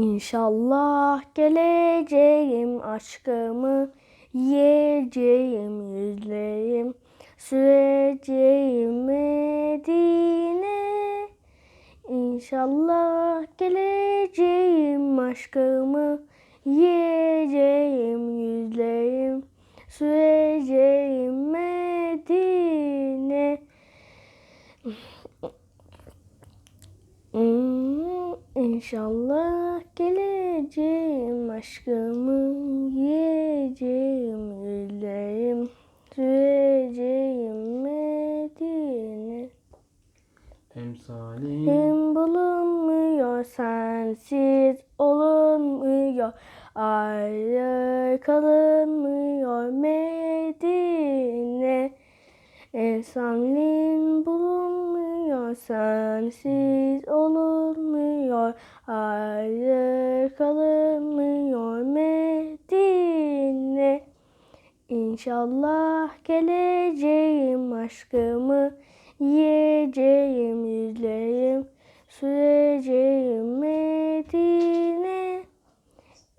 İnşallah geleceğim aşkımı yiyeceğim yüzleyim süreceğim Medine. İnşallah geleceğim aşkımı yiyeceğim yüzleyim süreceğim Medine. İnşallah geleceğim aşkımı yiyeceğim yüzleyim süreceğim Medine. Emsalim Kim bulunmuyor sensiz olunmuyor. Ayrı kalınmıyor Medine Esamlin bulunmuyor sensiz olunmuyor ayrı kalınmıyor Medine İnşallah geleceğim aşkımı yiyeceğim yüzleyim süreceğim Medine.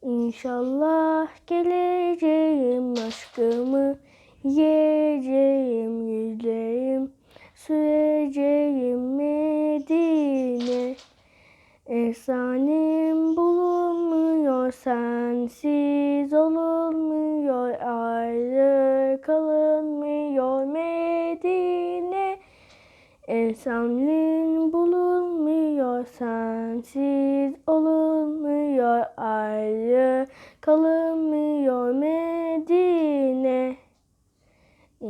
İnşallah geleceğim aşkımı yiyeceğim yüzleyim süreceğim Medine. Efsanem bulunmuyor sensiz olunmuyor ayrı kalınmıyor Medine. Efsanem bulunmuyor sensiz olunmuyor